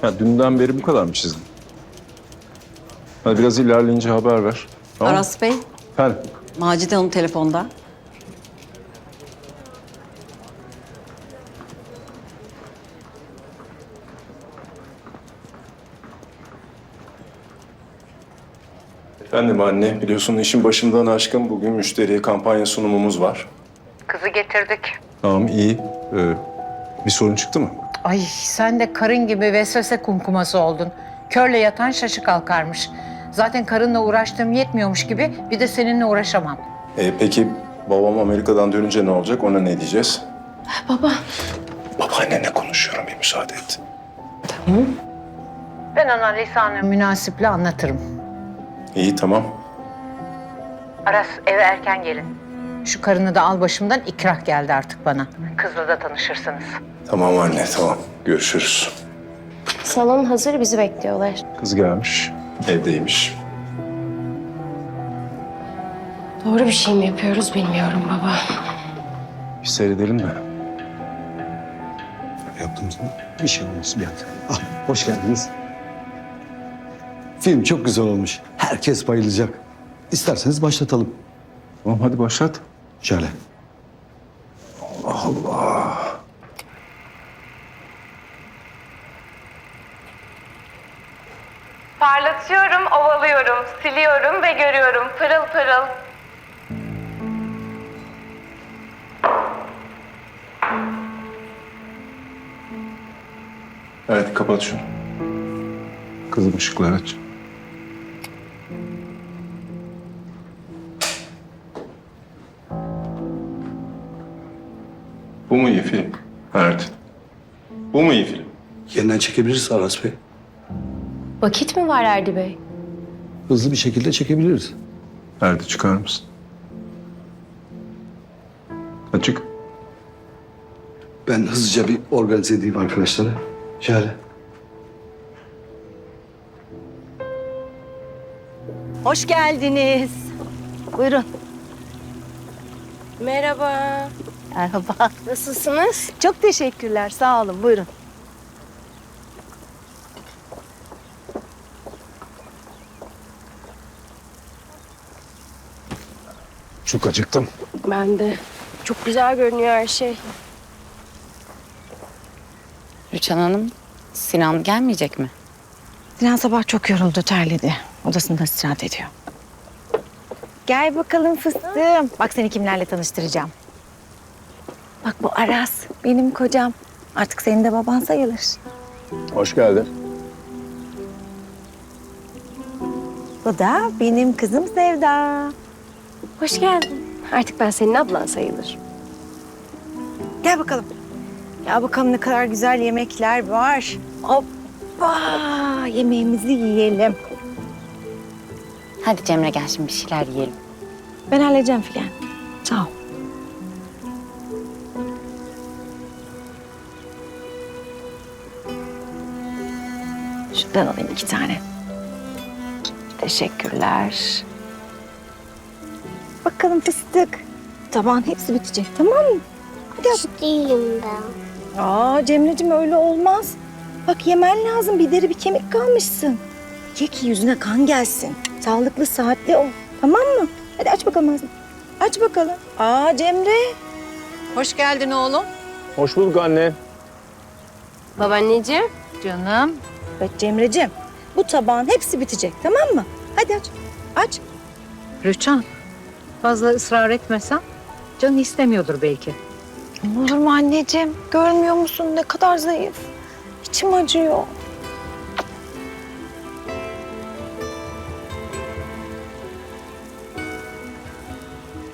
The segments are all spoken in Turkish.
Ha, dünden beri bu kadar mı çizdin? Hadi biraz ilerleyince haber ver. Tamam mı? Aras Bey, Efendim? Macide Hanım telefonda. Efendim anne, biliyorsun işin başımdan aşkın bugün müşteriye kampanya sunumumuz var. Kızı getirdik. Tamam, iyi. Ee, bir sorun çıktı mı? Ay sen de karın gibi vesvese kumkuması oldun. Körle yatan şaşı kalkarmış. Zaten karınla uğraştığım yetmiyormuş gibi bir de seninle uğraşamam. Ee, peki babam Amerika'dan dönünce ne olacak? Ona ne diyeceğiz? Baba. Babaannenle konuşuyorum, bir müsaade et. Ben ona lisanı münasiple anlatırım. İyi, tamam. Aras eve erken gelin. Şu karını da al başımdan ikrah geldi artık bana. Kızla da tanışırsınız. Tamam anne, tamam. Görüşürüz. Salon hazır bizi bekliyorlar. Kız gelmiş, evdeymiş. Doğru bir şey mi yapıyoruz bilmiyorum baba. Bir seyredelim mi? Yaptığımız bir şey olmaz bir dakika. Ah, hoş geldiniz. Film çok güzel olmuş. Herkes bayılacak. İsterseniz başlatalım. Tamam, hadi başlat. Şöyle. Parlatıyorum, ovalıyorum, siliyorum ve görüyorum pırıl pırıl. Evet, kapat şunu. Kızım ışıkları aç. Bu mu iyi film? Evet. Bu mu iyi film? Yeniden çekebiliriz Aras Bey. Vakit mi var Erdi Bey? Hızlı bir şekilde çekebiliriz. Erdi çıkar mısın? Açık. Ben hızlıca bir organize edeyim arkadaşları. Şöyle. Hoş geldiniz. Buyurun. Merhaba. Merhaba. Nasılsınız? Çok teşekkürler. Sağ olun. Buyurun. Çok acıktım. Ben de. Çok güzel görünüyor her şey. Rüçhan Hanım, Sinan gelmeyecek mi? Dilan sabah çok yoruldu, terledi. Odasında istirahat ediyor. Gel bakalım fıstığım. Bak seni kimlerle tanıştıracağım. Bak bu Aras, benim kocam. Artık senin de baban sayılır. Hoş geldin. Bu da benim kızım Sevda. Hoş geldin. Artık ben senin ablan sayılır. Gel bakalım. Gel bakalım ne kadar güzel yemekler var. Hoppa! Yemeğimizi yiyelim. Hadi Cemre gel şimdi bir şeyler yiyelim. Ben halledeceğim Figen. Sağ ol. Şundan alayım iki tane. Teşekkürler. Bakalım fıstık. Tabağın hepsi bitecek tamam mı? Hadi yap. Değilim ben. Aa Cemre'cim öyle olmaz. Bak yemen lazım bir deri bir kemik kalmışsın. Ye ki yüzüne kan gelsin. Sağlıklı saatli ol. Tamam mı? Hadi aç bakalım ağzını. Aç bakalım. Aa Cemre. Hoş geldin oğlum. Hoş bulduk anne. Babaanneciğim. Canım. Evet Cemre'cim bu tabağın hepsi bitecek tamam mı? Hadi aç. Aç. Rüçhan, fazla ısrar etmesen canı istemiyordur belki. Olur mu anneciğim? Görmüyor musun ne kadar zayıf? İçim acıyor.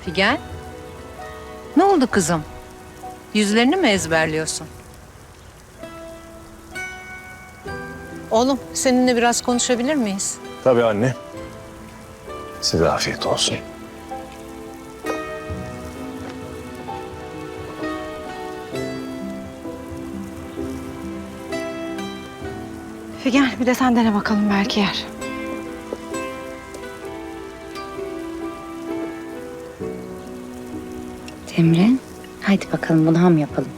Figen, ne oldu kızım? Yüzlerini mi ezberliyorsun? Oğlum, seninle biraz konuşabilir miyiz? Tabii anne. Size afiyet olsun. Figen bir de sen dene bakalım belki yer. Cemre, hadi bakalım bunu ham yapalım.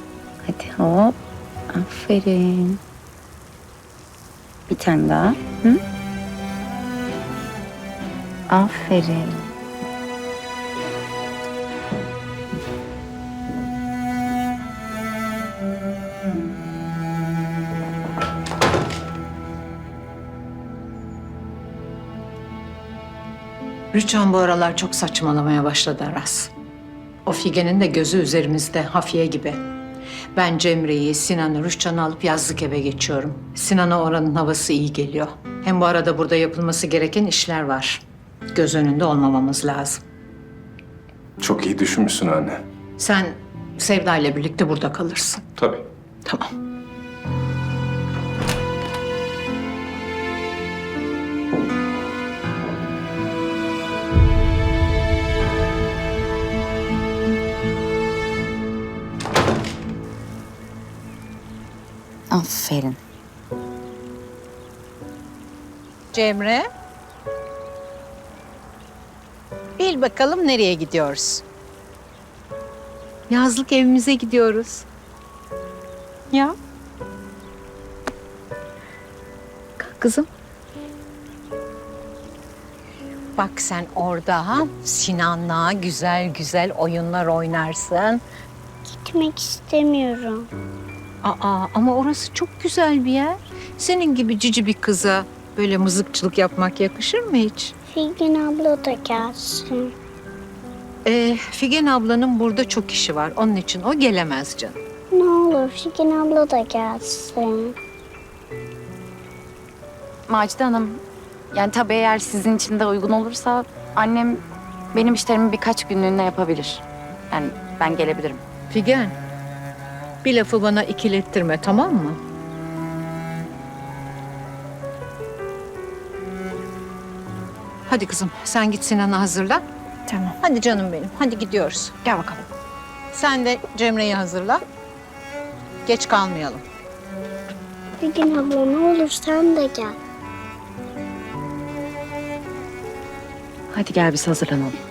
Hadi hop. Aferin. Bir tane daha. Hı? Aferin. Rüçhan bu aralar çok saçmalamaya başladı Aras. O Figen'in de gözü üzerimizde, hafiye gibi. Ben Cemre'yi, Sinan'ı, Rüçhan'ı alıp yazlık eve geçiyorum. Sinan'a oranın havası iyi geliyor. Hem bu arada burada yapılması gereken işler var. Göz önünde olmamamız lazım. Çok iyi düşünmüşsün anne. Sen Sevda ile birlikte burada kalırsın. Tabii. Tamam. Aferin. Cemre. Bil bakalım nereye gidiyoruz? Yazlık evimize gidiyoruz. Ya. Kalk kızım. Bak sen orada ha, Sinan'la güzel güzel oyunlar oynarsın. Gitmek istemiyorum. Aa ama orası çok güzel bir yer. Senin gibi cici bir kıza böyle mızıkçılık yapmak yakışır mı hiç? Figen abla da gelsin. Ee, Figen ablanın burada çok işi var. Onun için o gelemez canım. Ne olur Figen abla da gelsin. Macide Hanım, yani tabii eğer sizin için de uygun olursa annem benim işlerimi birkaç günlüğüne yapabilir. Yani ben gelebilirim. Figen, bir lafı bana ikilettirme tamam mı? Hadi kızım sen git Sinan'ı hazırla. Tamam. Hadi canım benim hadi gidiyoruz. Gel bakalım. Sen de Cemre'yi hazırla. Geç kalmayalım. Figen abla ne olur sen de gel. Hadi gel biz hazırlanalım.